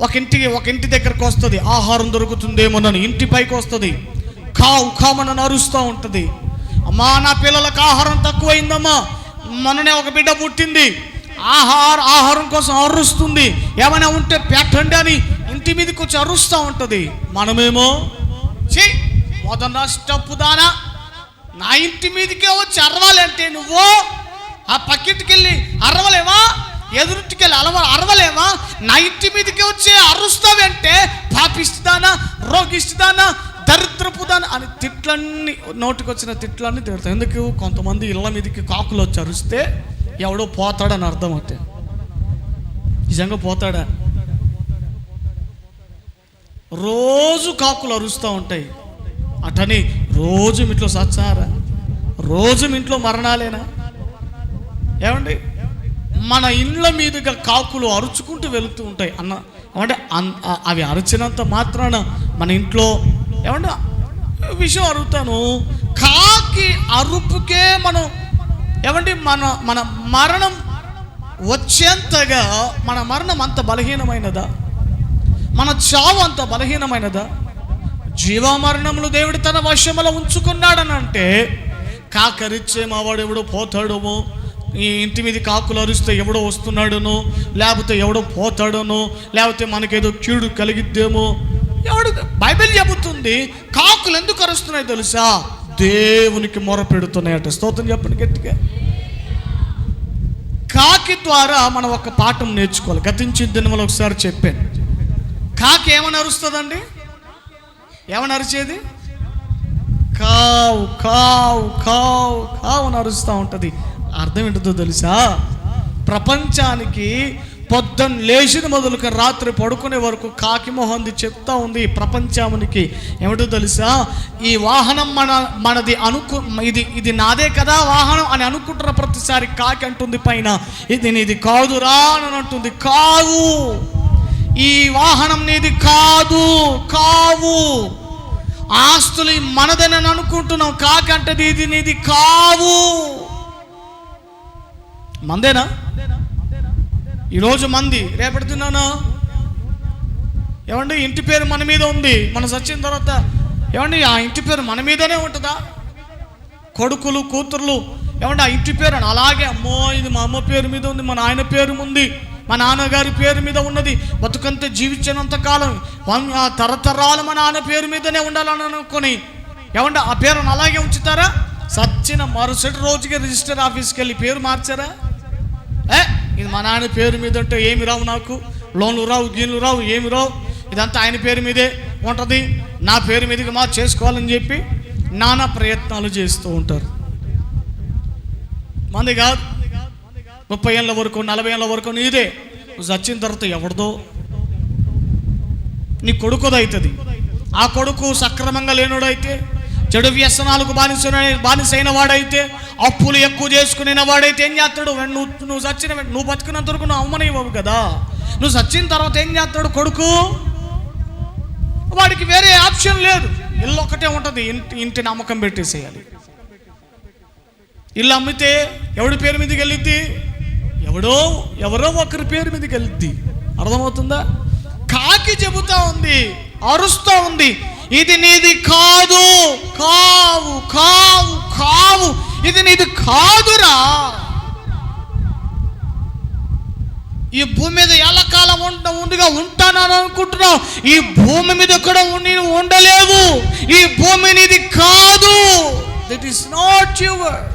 ఒక ఇంటికి ఒక ఇంటి దగ్గరకు వస్తుంది. ఆహారం దొరుకుతుందేమోనని ఇంటి పైకి వస్తుంది. కావు కామనని అరుస్తూ ఉంటుంది. అమ్మా నా పిల్లలకు ఆహారం తక్కువైందమ్మా. మొన్ననే ఒక బిడ్డ పుట్టింది. ఆహార ఆహారం కోసం అరుస్తుంది. ఏమైనా ఉంటే పెట్టండి అని ఇంటి మీదకి వచ్చి అరుస్తూ ఉంటుంది. మనమేమో ఛీ మొదన స్టప్పు దానా నా ఇంటి మీదకే వచ్చి అరవాలంటే నువ్వు ఆ పక్కింటికి వెళ్ళి అరవలేవా? ఎదురుటికెళ్ళి అలవ అరవలేమా? నా ఇంటి మీదకి వచ్చి అరుస్తావంటే పాపిస్తుందానా రోగిస్తుందానా దరిద్రపుదానా అని తిట్లన్నీ నోటికి వచ్చిన తిట్లన్నీ తిడతాయి. ఎందుకు? కొంతమంది ఇళ్ళ మీదకి కాకులు వచ్చి అరుస్తే ఎవడో పోతాడని అర్థం అంటే నిజంగా పోతాడా? రోజు కాకులు అరుస్తూ ఉంటాయి. అటని రోజు మీ ఇంట్లో సచ్చారా రోజు మీ ఇంట్లో మరణాలేనా? ఏమండి? మన ఇండ్ల మీదుగా కాకులు అరుచుకుంటూ వెళుతూ ఉంటాయి. అన్న ఏమంటే అన్- అవి అరిచినంత మాత్రాన మన ఇంట్లో ఏమంటే విషయం అడుగుతాను. కాకి అరుపుకే మనం ఏమండి మన మన మరణం వచ్చేంతగా మన మరణం అంత బలహీనమైనదా? మన చావు అంత బలహీనమైనదా? జీవమరణములు దేవుడు తన వశములో ఉంచుకున్నాడని అంటే కాకరిచ్చే మావాడు ఎవడు పోతాడేమో? ఈ ఇంటి మీద కాకులు అరిస్తే ఎవడో వస్తున్నాడనో లేకపోతే ఎవడో పోతాడనో లేకపోతే మనకేదో కీడు కలిగిద్దేమో. ఎవడు బైబిల్ చెబుతుంది కాకులు ఎందుకు అరుస్తున్నాయి తెలుసా? దేవునికి మొర పెడుతున్నాయట స్తోత్రం చెప్పండి గట్టిగా. కాకి ద్వారా మనం ఒక పాఠం నేర్చుకోవాలి. గతించిన దినములు ఒకసారి చెప్పాను. కాకి ఏమని అరుస్తుందండి? ఏమని అరిచేది? కావు కావు కావు కావు అని అరుస్తూ ఉంటుంది. అర్థం ఏంటో తెలుసా? ప్రపంచానికి పొద్దున్న లేచిన మొదలుక రాత్రి పడుకునే వరకు కాకి మొహంది చెప్తా ఉంది ప్రపంచానికి. ఏమిటో తెలుసా? ఈ వాహనం మన మనది అనుకు ఇది ఇది నాదే కదా వాహనం అని అనుకుంటున్న ప్రతిసారి కాకి అంటుంది పైన. ఇది నీది కాదురా అని అంటుంది. కావు. ఈ వాహనం నీది కాదు. కావు. ఆస్తులు మనదని అనుకుంటున్నాం. కాకంటది ఇది నీది కావు. మందేనా? ఈరోజు మంది రేపటి తిన్నానా ఏమండి ఇంటి పేరు మన మీద ఉంది మన చచ్చిన తర్వాత. ఏమండి ఆ ఇంటి పేరు మన మీదనే ఉంటుందా? కొడుకులు కూతుర్లు ఏమంటే ఆ ఇంటి పేరు అని అలాగే అమ్మో ఇది మా అమ్మ పేరు మీద ఉంది మా నాయన పేరు ఉంది మా నాన్నగారి పేరు మీద ఉన్నది బతుకంతా జీవించినంత కాలం వన్- ఆ తరతరాలు మా నాన్న పేరు మీదనే ఉండాలని అనుకొని ఏమంటే ఆ పేరును అలాగే ఉంచుతారా? సచ్చిన మరుసటి రోజుకి రిజిస్టర్ ఆఫీస్కి వెళ్ళి పేరు మార్చారా? ఏ? ఇది మా నాన్న పేరు మీద ఉంటే ఏమి రావు నాకు? లోన్లు రావు గీన్లు రావు ఏమి రావు? ఇదంతా ఆయన పేరు మీదే ఉంటుంది. నా పేరు మీదకి మా చేసుకోవాలని చెప్పి నానా ప్రయత్నాలు చేస్తూ ఉంటారు. మంది కాదు. ముప్పై ఏళ్ళ వరకు నలభై ఏళ్ళ వరకు నీదే. చచ్చిన తర్వాత ఎవరిదో? నీ కొడుకుది అవుతుంది ఆ కొడుకు సక్రమంగా లేనుడైతే చెడు వ్యసనాలకు బానిస బానిసైన వాడైతే అప్పులు ఎక్కువ చేసుకునే వాడైతే ఏం చేస్తాడు? నువ్వు నువ్వు చచ్చిన నువ్వు బతికినంత వరకు నువ్వు అమ్మనివ్వవు కదా. నువ్వు చచ్చిన తర్వాత ఏం చేస్తాడు కొడుకు? వాడికి వేరే ఆప్షన్ లేదు. ఇల్లు ఒకటే ఉంటుంది ఇంటి ఇంటి నమ్మకం పెట్టేసేయాలి. ఇల్లు అమ్మితే ఎవడి పేరు మీదకి వెళ్ళిద్ది? ఎవడో ఎవరో ఒకరి పేరు మీదకి వెళ్ళిద్ది. అర్థమవుతుందా? కాకి చెబుతా ఉంది అరుస్తూ ఉంది. ఇది నీది కాదు కావు కావు కావు. ఇది నీది కాదురా. ఈ భూమి మీద ఎల్లకాలం ఉండ ఉండిగా ఉంటానని అనుకుంటున్నావు. ఈ భూమి మీద కూడా ఉండి ఉండలేవు. ఈ భూమి నీది కాదు. That is not your